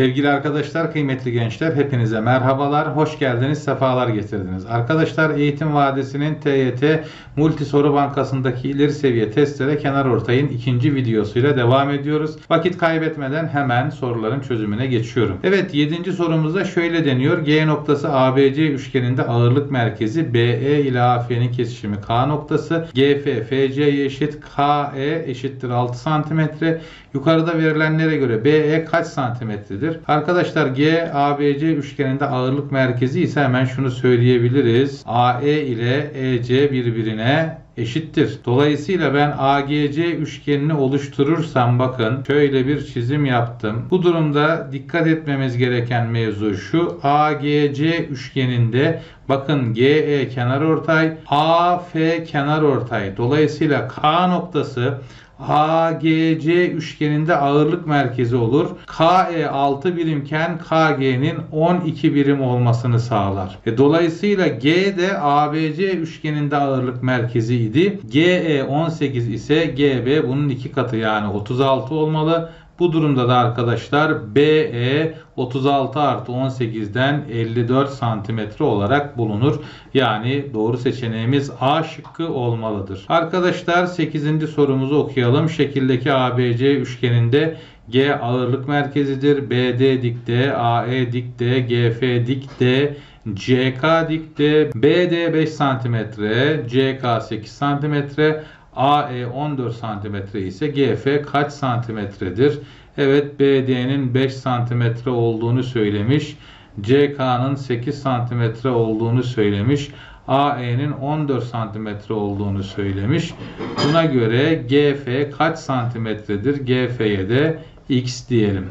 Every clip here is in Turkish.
Sevgili arkadaşlar, kıymetli gençler, hepinize merhabalar, hoş geldiniz, sefalar getirdiniz. Arkadaşlar, Eğitim Vadisi'nin TYT Multi Soru Bankası'ndaki ileri seviye testlere kenar ortayın ikinci videosuyla devam ediyoruz. Vakit kaybetmeden hemen soruların çözümüne geçiyorum. Evet, 7. sorumuzda şöyle deniyor. G noktası ABC üçgeninde ağırlık merkezi BE ile AF'nin kesişimi K noktası, GF FC'ye eşit, KE eşittir 6 cm. Yukarıda verilenlere göre BE kaç santimetredir? Arkadaşlar G ABC üçgeninde ağırlık merkezi ise hemen şunu söyleyebiliriz. AE ile EC birbirine eşittir. Dolayısıyla ben AGC üçgenini oluşturursam bakın şöyle bir çizim yaptım. Bu durumda dikkat etmemiz gereken mevzu şu. AGC üçgeninde bakın GE kenarortay, AF kenarortay. Dolayısıyla K noktası AGC üçgeninde ağırlık merkezi olur. KE 6 birimken KG'nin 12 birim olmasını sağlar. E, dolayısıyla G de ABC üçgeninde ağırlık merkezi idi. GE 18 ise GB bunun iki katı yani 36 olmalı. Bu durumda da arkadaşlar BE 36 artı 18'den 54 santimetre olarak bulunur. Yani doğru seçeneğimiz A şıkkı olmalıdır. Arkadaşlar 8. sorumuzu okuyalım. Şekildeki ABC üçgeninde G ağırlık merkezidir. BD dikte, AE dikte, GF dikte, CK dikte, BD 5 cm, CK 8 cm, AE 14 cm ise GF kaç santimetredir? Evet BD'nin 5 cm olduğunu söylemiş. CK'nın 8 cm olduğunu söylemiş. AE'nin 14 cm olduğunu söylemiş. Buna göre GF kaç santimetredir? GF'ye de X diyelim.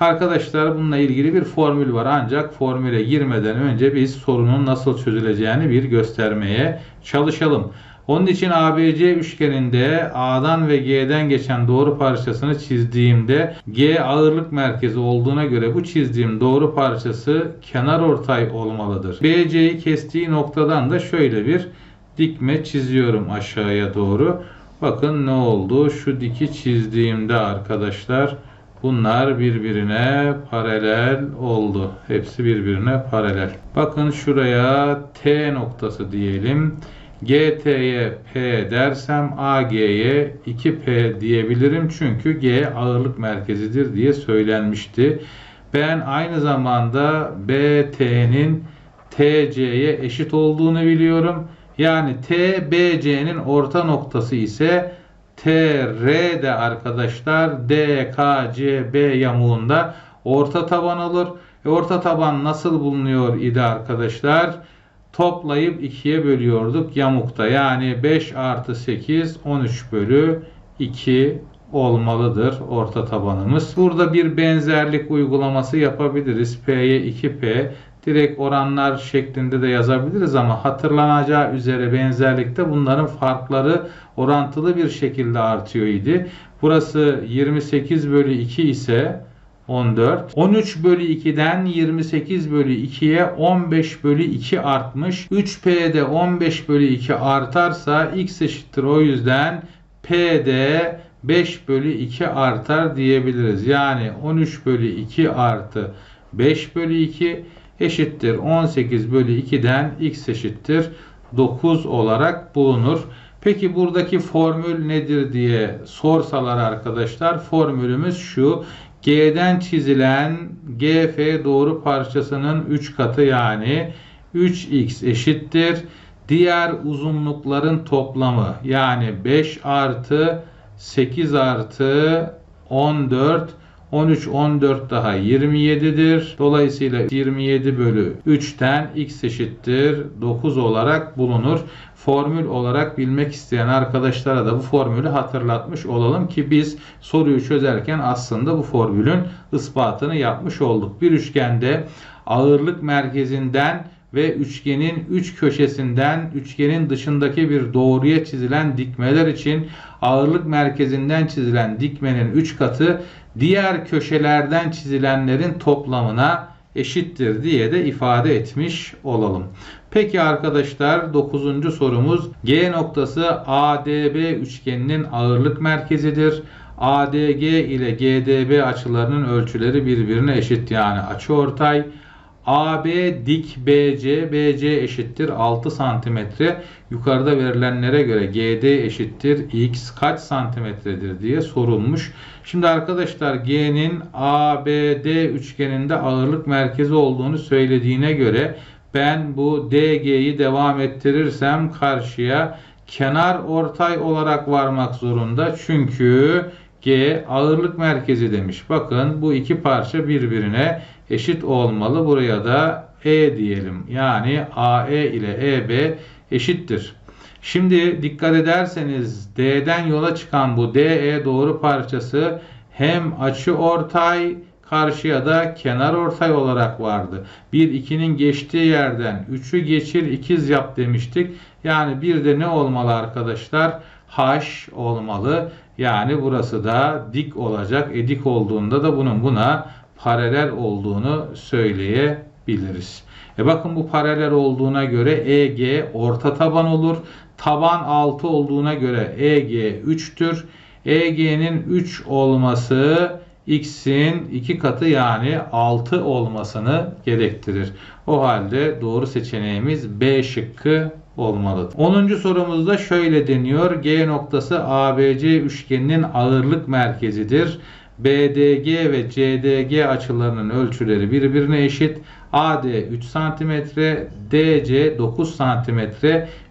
Arkadaşlar bununla ilgili bir formül var ancak formüle girmeden önce biz sorunun nasıl çözüleceğini bir göstermeye çalışalım. Onun için ABC üçgeninde A'dan ve G'den geçen doğru parçasını çizdiğimde G ağırlık merkezi olduğuna göre bu çizdiğim doğru parçası kenar ortay olmalıdır. BC'yi kestiği noktadan da şöyle bir dikme çiziyorum aşağıya doğru. Bakın ne oldu? Şu diki çizdiğimde arkadaşlar bunlar birbirine paralel oldu. Hepsi birbirine paralel. Bakın şuraya T noktası diyelim. GT'ye P dersem AG'ye 2P diyebilirim. Çünkü G ağırlık merkezidir diye söylenmişti. Ben aynı zamanda BT'nin TC'ye eşit olduğunu biliyorum. Yani T BC'nin orta noktası ise TR de arkadaşlar DKCB yamuğunda orta taban olur. E orta taban nasıl bulunuyor idi arkadaşlar? Toplayıp 2'ye bölüyorduk yamukta. Yani 5 artı 8 13 bölü 2 olmalıdır orta tabanımız. Burada bir benzerlik uygulaması yapabiliriz. P'ye 2P direkt oranlar şeklinde de yazabiliriz ama hatırlanacağı üzere benzerlikte bunların farkları orantılı bir şekilde artıyor idi. Burası 28 bölü 2 ise 14. 13 bölü 2'den 28 bölü 2'ye 15 bölü 2 artmış. 3P'de 15 bölü 2 artarsa x eşittir. O yüzden P'de 5 bölü 2 artar diyebiliriz. Yani 13 bölü 2 artı 5 bölü 2 eşittir. 18 bölü 2'den x eşittir. 9 olarak bulunur. Peki buradaki formül nedir diye sorsalar arkadaşlar formülümüz şu. G'den çizilen GF doğru parçasının 3 katı yani 3x eşittir. Diğer uzunlukların toplamı yani 5 artı 8 artı 14 13 14 daha 27'dir. Dolayısıyla 27 bölü 3'ten x eşittir 9 olarak bulunur. Formül olarak bilmek isteyen arkadaşlara da bu formülü hatırlatmış olalım ki biz soruyu çözerken aslında bu formülün ispatını yapmış olduk. Bir üçgende ağırlık merkezinden ve üçgenin üç köşesinden üçgenin dışındaki bir doğruya çizilen dikmeler için ağırlık merkezinden çizilen dikmenin 3 katı diğer köşelerden çizilenlerin toplamına eşittir diye de ifade etmiş olalım. Peki arkadaşlar 9. sorumuz G noktası ADB üçgeninin ağırlık merkezidir. ADG ile GDB açılarının ölçüleri birbirine eşit yani açıortay. AB dik BC, BC eşittir 6 santimetre. Yukarıda verilenlere göre GD eşittir X kaç santimetredir diye sorulmuş. Şimdi arkadaşlar G'nin ABD üçgeninde ağırlık merkezi olduğunu söylediğine göre ben bu DG'yi devam ettirirsem karşıya kenar ortay olarak varmak zorunda. Çünkü G ağırlık merkezi demiş. Bakın bu iki parça birbirine eşit olmalı. Buraya da E diyelim. Yani AE ile EB eşittir. Şimdi dikkat ederseniz D'den yola çıkan bu DE doğru parçası hem açı ortay karşıya da kenar ortay olarak vardı. 1 2'nin geçtiği yerden 3'ü geçir ikiz yap demiştik. Yani bir de ne olmalı arkadaşlar? H olmalı. Yani burası da dik olacak. E dik olduğunda da bunun buna paralel olduğunu söyleyebiliriz. E bakın bu paralel olduğuna göre EG orta taban olur. Taban 6 olduğuna göre EG 3'tür. EG'nin 3 olması x'in 2 katı yani 6 olmasını gerektirir. O halde doğru seçeneğimiz B şıkkı olmalıdır. 10. sorumuzda şöyle deniyor. G noktası ABC üçgeninin ağırlık merkezidir. BDG ve CDG açılarının ölçüleri birbirine eşit. AD 3 cm, DC 9 cm.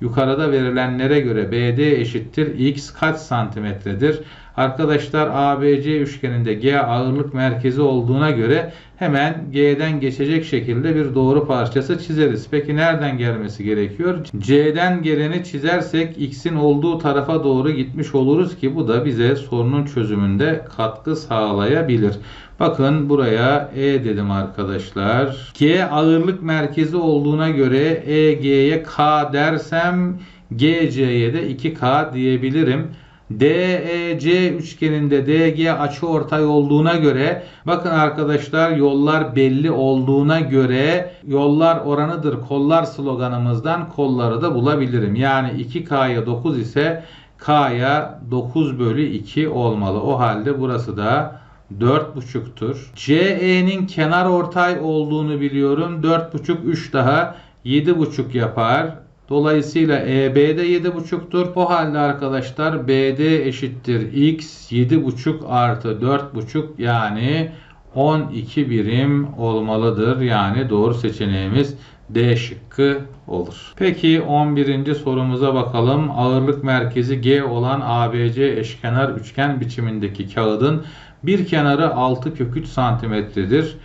Yukarıda verilenlere göre BD eşittir X kaç santimetredir? Arkadaşlar ABC üçgeninde G ağırlık merkezi olduğuna göre hemen G'den geçecek şekilde bir doğru parçası çizeriz. Peki nereden gelmesi gerekiyor? C'den geleni çizersek X'in olduğu tarafa doğru gitmiş oluruz ki bu da bize sorunun çözümünde katkı sağlayabilir. Bakın buraya E dedim arkadaşlar. G ağırlık merkezi olduğuna göre EG'ye K dersem GC'ye de 2K diyebilirim. DEC üçgeninde DG açı ortay olduğuna göre bakın arkadaşlar yollar belli olduğuna göre yollar oranıdır kollar sloganımızdan kolları da bulabilirim. Yani 2K'ya 9 ise K'ya 9 bölü 2 olmalı. O halde burası da 4,5'tur. CE'nin kenar ortay olduğunu biliyorum. 4,5 3 daha 7,5 yapar. Dolayısıyla EB de 7,5'tur. O halde arkadaşlar BD eşittir X 7,5 artı 4,5 yani 12 birim olmalıdır. Yani doğru seçeneğimiz D şıkkı olur. Peki 11. sorumuza bakalım. Ağırlık merkezi G olan ABC eşkenar üçgen biçimindeki kağıdın bir kenarı 6 kök 3 santimetredir.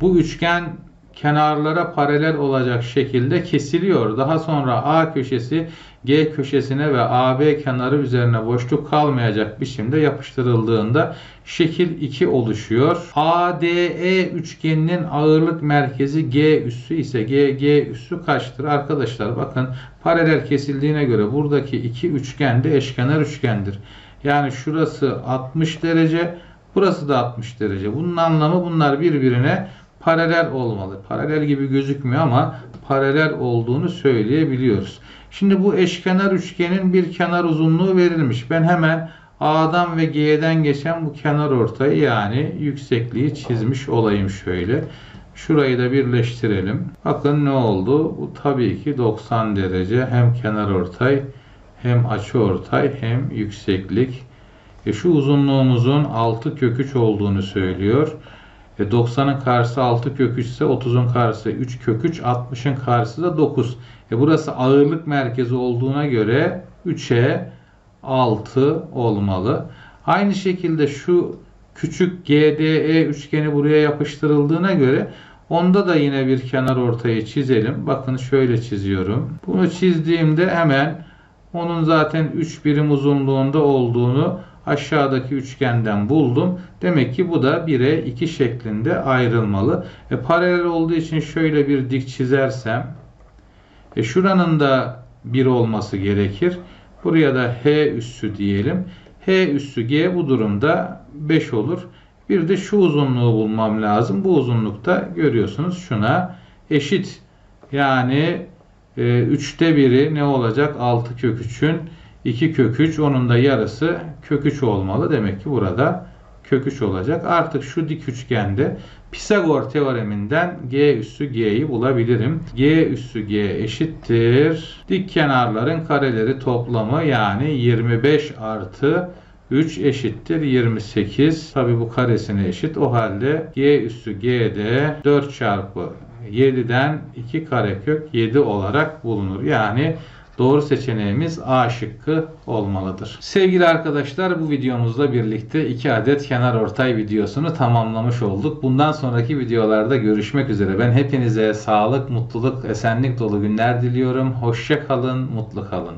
Bu üçgen kenarlara paralel olacak şekilde kesiliyor. Daha sonra A köşesi G köşesine ve AB kenarı üzerine boşluk kalmayacak biçimde yapıştırıldığında şekil 2 oluşuyor. ADE üçgeninin ağırlık merkezi G üssü ise G, G üssü kaçtır? Arkadaşlar bakın paralel kesildiğine göre buradaki iki üçgen de eşkenar üçgendir. Yani şurası 60 derece, burası da 60 derece. Bunun anlamı bunlar birbirine paralel olmalı. Paralel gibi gözükmüyor ama paralel olduğunu söyleyebiliyoruz. Şimdi bu eşkenar üçgenin bir kenar uzunluğu verilmiş. Ben hemen A'dan ve G'den geçen bu kenar ortayı yani yüksekliği çizmiş olayım şöyle. Şurayı da birleştirelim. Bakın ne oldu? Bu tabii ki 90 derece hem kenar ortay hem açı ortay hem yükseklik. E şu uzunluğumuzun 6 kök 3 olduğunu söylüyor. E 90'ın karşısı 6 kök 3 ise 30'un karşısı 3 kök 3, 60'ın karşısı da 9. E burası ağırlık merkezi olduğuna göre 3'e 6 olmalı. Aynı şekilde şu küçük GDE üçgeni buraya yapıştırıldığına göre onda da yine bir kenar ortayı çizelim. Bakın şöyle çiziyorum. Bunu çizdiğimde hemen onun zaten 3 birim uzunluğunda olduğunu aşağıdaki üçgenden buldum. Demek ki bu da 1'e 2 şeklinde ayrılmalı. E, paralel olduğu için şöyle bir dik çizersem e, şuranın da 1 olması gerekir. Buraya da H üssü diyelim. H üssü G bu durumda 5 olur. Bir de şu uzunluğu bulmam lazım. Bu uzunlukta görüyorsunuz şuna eşit. Yani e, 3'te 1'i ne olacak? 6 kök 3'ün 2 kök 3 onun da yarısı kök 3 olmalı. Demek ki burada kök 3 olacak. Artık şu dik üçgende Pisagor teoreminden g üssü g'yi bulabilirim. g üssü g eşittir. Dik kenarların kareleri toplamı yani 25 artı 3 eşittir 28. Tabi bu karesine eşit. O halde g üssü g'de 4 çarpı 7'den 2 karekök 7 olarak bulunur. Yani Doğru seçeneğimiz A şıkkı olmalıdır. Sevgili arkadaşlar bu videomuzla birlikte 2 adet kenar ortay videosunu tamamlamış olduk. Bundan sonraki videolarda görüşmek üzere. Ben hepinize sağlık, mutluluk, esenlik dolu günler diliyorum. Hoşça kalın, mutlu kalın.